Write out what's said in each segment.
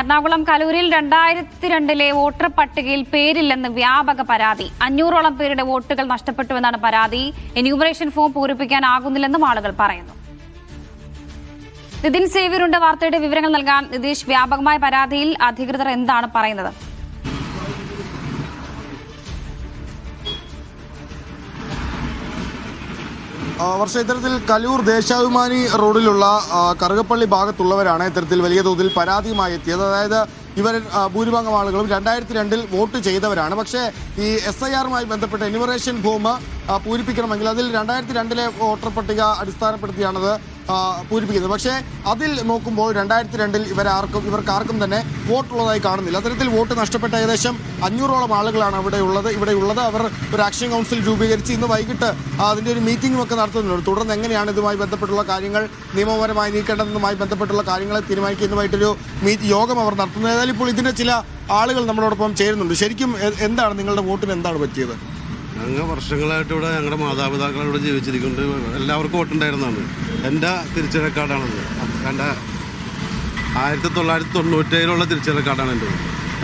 എറണാകുളം കലൂരിൽ രണ്ടായിരത്തി രണ്ടിലെ വോട്ടർ പട്ടികയിൽ പേരില്ലെന്ന് വ്യാപക പരാതി. അഞ്ഞൂറോളം പേരുടെ വോട്ടുകൾ നഷ്ടപ്പെട്ടുവെന്നാണ് പരാതി. എന്യൂമറേഷൻ ഫോം പൂരിപ്പിക്കാനാകുന്നില്ലെന്നും ആളുകൾ പറയുന്നു. നിതിൻ സേവ്യറുണ്ട് വാർത്തയുടെ വിവരങ്ങൾ നൽകാൻ നിതീഷ് വ്യാപകമായ പരാതിയിൽ അധികൃതർ എന്താണ് പറയുന്നത്? വർഷ ഇത്തരത്തിൽ കലൂർ ദേശാഭിമാനി റോഡിലുള്ള കറുകപ്പള്ളി ഭാഗത്തുള്ളവരാണ് ഇത്തരത്തിൽ വലിയ തോതിൽ പരാതിയുമായി എത്തിയത്. അതായത് ഇവർ ഭൂരിഭാഗം ആളുകളും രണ്ടായിരത്തി രണ്ടിൽ വോട്ട് ചെയ്തവരാണ്. പക്ഷേ ഈ എസ് ഐ ആറുമായി ബന്ധപ്പെട്ട എന്യൂമറേഷൻ ആ, പൂരിപ്പിക്കണമെങ്കിൽ അതിൽ രണ്ടായിരത്തി രണ്ടിലെ വോട്ടർ പട്ടിക അടിസ്ഥാനപ്പെടുത്തിയാണത്. പൂരിപ്പിക്കുന്നത്. പക്ഷേ അതിൽ നോക്കുമ്പോൾ രണ്ടായിരത്തി രണ്ടിൽ ഇവരാർക്കും ഇവർക്ക് ആർക്കും തന്നെ വോട്ടുള്ളതായി കാണുന്നില്ല. അത്തരത്തിൽ വോട്ട് നഷ്ടപ്പെട്ട ഏകദേശം അഞ്ഞൂറോളം ആളുകളാണ് അവിടെ ഉള്ളത്. ഇവിടെ ഉള്ളത് അവർ ഒരു ആക്ഷൻ കൗൺസിൽ രൂപീകരിച്ച് ഇന്ന് വൈകിട്ട് അതിന്റെ ഒരു മീറ്റിംഗും ഒക്കെ നടത്തുന്നുണ്ട്. തുടർന്ന് എങ്ങനെയാണ് ഇതുമായി ബന്ധപ്പെട്ടുള്ള കാര്യങ്ങൾ നിയമപരമായി നീക്കേണ്ടതുമായി ബന്ധപ്പെട്ടുള്ള കാര്യങ്ങളെ തീരുമാനിക്കുന്നതുമായിട്ടൊരു മീറ്റ് യോഗം അവർ നടത്തുന്നത് ഏതായാലും ഇപ്പോൾ ഇതിന്റെ ചില ആളുകൾ നമ്മളോടൊപ്പം ചേരുന്നുണ്ട്. ശരിക്കും എന്താണ് നിങ്ങളുടെ വോട്ടിന് എന്താണ് പറ്റിയത്? ഞങ്ങൾ വർഷങ്ങളായിട്ട് ഇവിടെ ഞങ്ങളുടെ മാതാപിതാക്കൾ ജീവിച്ചിരിക്കുന്നുണ്ട്. എല്ലാവർക്കും വോട്ടുണ്ടായിരുന്നതാണ്. എന്റെ തിരിച്ചറിയൽ കാർഡാണത് എന്റെ ആയിരത്തി തൊള്ളായിരത്തി തൊണ്ണൂറ്റേഴിലുള്ള തിരിച്ചറിയൽ കാർഡാണ് എന്റെ.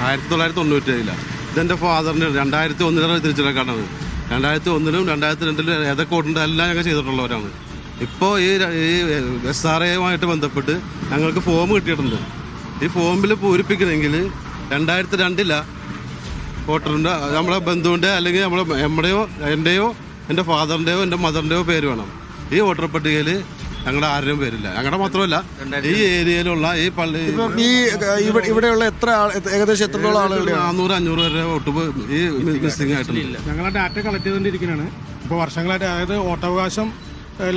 ആയിരത്തി തൊള്ളായിരത്തി തൊണ്ണൂറ്റേഴിലാണ് ഇതെന്റെ ഫാദറിന്റെ രണ്ടായിരത്തി ഒന്നിലുള്ള തിരിച്ചറിയൽ കാർഡാണ് രണ്ടായിരത്തി ഒന്നിലും രണ്ടായിരത്തി രണ്ടിലും ഏതൊക്കെ വോട്ടുണ്ട് എല്ലാം ഞങ്ങൾ ചെയ്തിട്ടുള്ളവരാണ്. ഇപ്പോൾ ഈ ഈ എസ് ആർ എയുമായിട്ട് ബന്ധപ്പെട്ട് ഞങ്ങൾക്ക് ഫോം കിട്ടിയിട്ടുണ്ട്. ഈ ഫോമിൽ പൂരിപ്പിക്കണമെങ്കിൽ രണ്ടായിരത്തി രണ്ടിലാണ് വോട്ടറിന്റെ നമ്മളെ ബന്ധുവിന്റെ അല്ലെങ്കിൽ നമ്മളെ നമ്മുടെയോ എന്റെയോ എന്റെ ഫാദറിന്റെയോ എന്റെ മദറിന്റെയോ പേര് വേണം. ഈ വോട്ടർ പട്ടികയിൽ ഞങ്ങളുടെ ആരുടെയും പേരില്ല. ഞങ്ങളുടെ മാത്രമല്ല ഈ ഏരിയയിലുള്ള ഈ പള്ളി ഈ ഇവിടെയുള്ള എത്ര ആൾ ഏകദേശം എത്രത്തോളം ആളുകൾ നാനൂറ് അഞ്ഞൂറ് വരെ വോട്ട് ഈ മിസ്സിംഗ് ആയിട്ടുണ്ട്. ഞങ്ങളുടെ ഡാറ്റ കളക്ട് ചെയ്തുകൊണ്ടിരിക്കുന്നതാണ് ഇപ്പോൾ വർഷങ്ങളായിട്ട് അതായത് വോട്ടവകാശം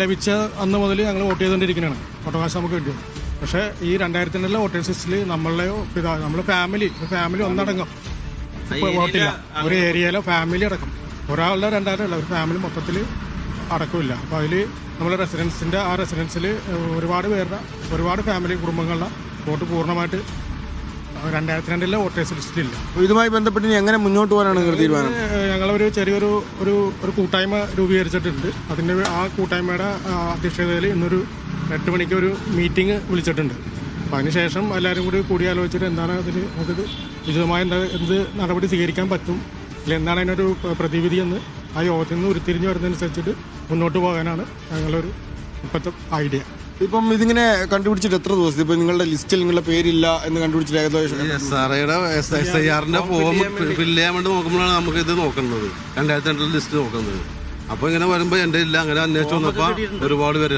ലഭിച്ച അന്ന് മുതൽ ഞങ്ങൾ വോട്ട് ചെയ്തുകൊണ്ടിരിക്കുന്നതാണ് വോട്ടവകാശം നമുക്ക് കിട്ടിയത് പക്ഷേ ഈ രണ്ടായിരത്തി രണ്ടിലെ വോട്ടേഴ്സ് ലിസ്റ്റിൽ നമ്മളെയോ പിതാ നമ്മളെ ഫാമിലി ഫാമിലി ഒന്നടങ്കം. വോട്ടില്ല ഒരു ഏരിയയിലോ ഫാമിലി അടക്കം. ഒരാളുടെ രണ്ടാളുടെ ഒരു ഫാമിലി മൊത്തത്തിൽ അടക്കമില്ല അപ്പോൾ അതിൽ നമ്മൾ റെസിഡൻസിന്റെ ആ റെസിഡൻസിൽ ഒരുപാട് പേരുടെ ഒരുപാട് ഫാമിലി കുടുംബങ്ങളുടെ വോട്ട് പൂർണമായിട്ട് രണ്ടായിരത്തി രണ്ടിലെ വോട്ടേഴ്സ് ലിസ്റ്റിലില്ല അപ്പോൾ ഇതുമായി ബന്ധപ്പെട്ട് ഇനി എങ്ങനെ മുന്നോട്ട് പോകാനാണ് തീരുമാനം? ഞങ്ങളൊരു ചെറിയൊരു ഒരു ഒരു കൂട്ടായ്മ രൂപീകരിച്ചിട്ടുണ്ട്. അതിന്റെ ആ കൂട്ടായ്മയുടെ അധ്യക്ഷതയിൽ ഇന്നൊരു എട്ട് മണിക്ക് ഒരു മീറ്റിംഗ് വിളിച്ചിട്ടുണ്ട്. അപ്പം അതിനുശേഷം എല്ലാവരും കൂടി കൂടിയാലോചിച്ചിട്ട് എന്താണ് അതിൽ നമുക്കിത് ഉചിതമായ എന്താ എന്ത് നടപടി സ്വീകരിക്കാൻ പറ്റും? അല്ലെങ്കിൽ എന്താണ് അതിനൊരു പ്രതിവിധി എന്ന് ആ യോഗത്തിൽ നിന്ന് ഉരുത്തിരിഞ്ഞ് വരുന്നതനുസരിച്ചിട്ട് മുന്നോട്ട് പോകാനാണ് ഞങ്ങളൊരു ഇപ്പോഴത്തെ ഐഡിയ ഇപ്പം ഇതിങ്ങനെ കണ്ടുപിടിച്ചിട്ട് എത്ര ദിവസം ഇപ്പം നിങ്ങളുടെ ലിസ്റ്റിൽ നിങ്ങളുടെ പേരില്ല എന്ന് കണ്ടുപിടിച്ചിട്ട് ഏകദേശം S S I form fill ചെയ്യാൻ വേണ്ടി നോക്കുമ്പോഴാണ് നമുക്ക് ഇത് നോക്കുന്നത്. രണ്ടായിരത്തി രണ്ടിലെ ലിസ്റ്റ് നോക്കുന്നത്. അപ്പോൾ ഇങ്ങനെ വരുമ്പോ എന്റെ ഇല്ല അങ്ങനെ അന്വേഷിച്ചു വന്നപ്പോ ഒരുപാട് പേര്.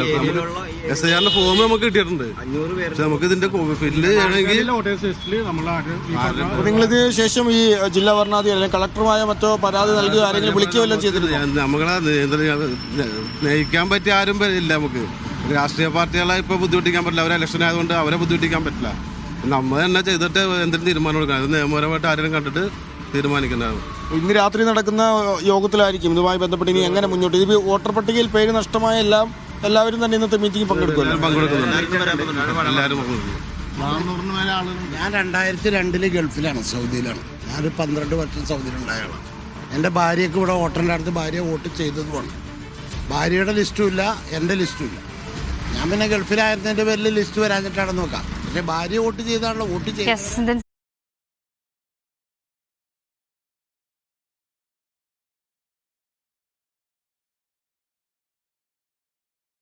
എസ് ഐ ആറിന്റെ ഫോം നമുക്ക് കിട്ടിയിട്ടുണ്ട്. പക്ഷെ നമുക്ക് ഇതിന്റെ ഫില്ല് ചെയ്യണമെങ്കിൽ നിങ്ങളിത് ശേഷം ഈ ജില്ലാ ഭരണാധികാരി അല്ലെങ്കിൽ കളക്ടറുമായ മറ്റോ പരാതി നൽകുക ആരെങ്കിലും വിളിക്കുകയോ എല്ലാം ചെയ്തിരുന്നു? നമ്മളെ നയിക്കാൻ പറ്റിയ ആരും ഇല്ല നമുക്ക്. രാഷ്ട്രീയ പാർട്ടികളെ ഇപ്പൊ ബുദ്ധിമുട്ടിക്കാൻ പറ്റില്ല. അവരെ ഇലക്ഷൻ ആയതുകൊണ്ട് അവരെ ബുദ്ധിമുട്ടിക്കാൻ പറ്റില്ല. നമ്മൾ തന്നെ ചെയ്തിട്ട് എന്തെങ്കിലും തീരുമാനം എടുക്കണം? അത് നിയമപരമായിട്ട് ആരെങ്കിലും കണ്ടിട്ട് തീരുമാനിക്കുന്നതാണ് ഇന്ന് രാത്രി നടക്കുന്ന യോഗത്തിലായിരിക്കും ഇതുമായി ബന്ധപ്പെട്ട് ഇനി എങ്ങനെ മുന്നോട്ട്? ഇത് വോട്ടർ പട്ടികയിൽ പേര് നഷ്ടമായ എല്ലാം എല്ലാവരും തന്നെ ഇന്നത്തെ മീറ്റിംഗ് പങ്കെടുക്കുമല്ലോ? എല്ലാവരും പങ്കെടുക്കുന്നുണ്ട്. എല്ലാവരും പങ്കെടുക്കുന്നു ഞാൻ രണ്ടായിരത്തി രണ്ടിൽ ഗൾഫിലാണ് സൗദിയിലാണ്. ഞാനൊരു പന്ത്രണ്ട് വർഷം സൗദിയിലുണ്ടായ ആളാണ്. എന്റെ ഭാര്യയ്ക്ക് ഇവിടെ വോട്ടറിന്റെ അടുത്ത് ഭാര്യ വോട്ട് ചെയ്തതുമാണ് ഭാര്യയുടെ ലിസ്റ്റും ഇല്ല എന്റെ ലിസ്റ്റും ഇല്ല. ഞാൻ പിന്നെ ഗൾഫിലായിരുന്നതിന്റെ പേരിൽ ലിസ്റ്റ് വരാഞ്ഞിട്ടാണ് നോക്കാം. പക്ഷേ ഭാര്യ വോട്ട് ചെയ്താണല്ലോ വോട്ട് ചെയ്തത്